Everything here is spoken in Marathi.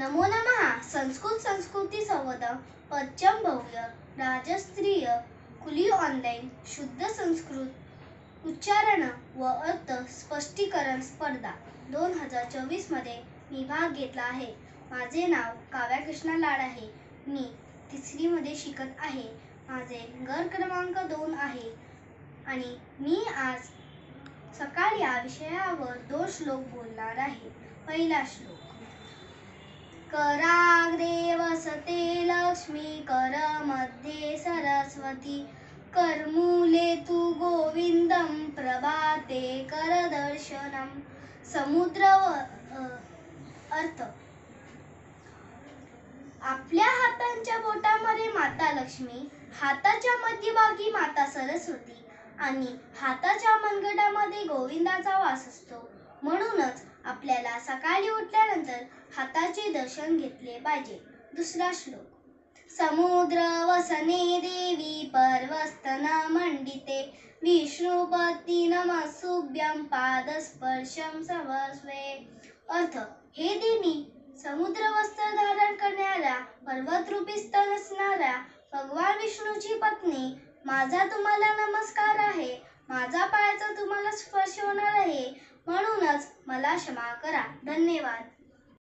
नमो नमः. संस्कृत संस्कृती संवद. पश्चिम भव्य राजस्त्रीय खुली ऑनलाईन शुद्ध संस्कृत उच्चारण व अर्थ स्पष्टीकरण स्पर्धा दोन हजार चोवीसमध्ये मी भाग घेतला आहे. माझे नाव काव्या कृष्णा लाड आहे. मी तिसरीमध्ये शिकत आहे. माझे घर क्रमांक दोन आहे. आणि मी आज सकाळी या विषयावर दोन श्लोक बोलणार आहे. पहिला श्लोक. कराग्रे वसते लक्ष्मी कर मध्ये सरस्वती. करमूले तु गोविंदम प्रभाते करदर्शनम समुद्र अर्थ. आपल्या हातांच्या बोटामध्ये माता लक्ष्मी हाताच्या मध्यभागी माता सरस्वती आणि हाताच्या मनगटामध्ये गोविंदाचा वास असतो. म्हणूनच आपल्याला सकाळी उठल्यानंतर हाताचे दर्शन घेतले पाहिजे. दुसरा श्लोक. समुद्र वसने देवी पर्वस्तना मंडिते. विष्णुपती नमस्तुभ्यं पादस्पर्शम समस्वे अर्थ हे देवी समुद्र वस्त्र धारण करणाऱ्या पर्वतरूपी स्तन असणाऱ्या भगवान विष्णूची पत्नी माझा तुम्हाला नमस्कार आहे. माझा पायाचा तुम्हाला स्पर्श होणार आहे. म्हणूनच मला क्षमा करा. धन्यवाद.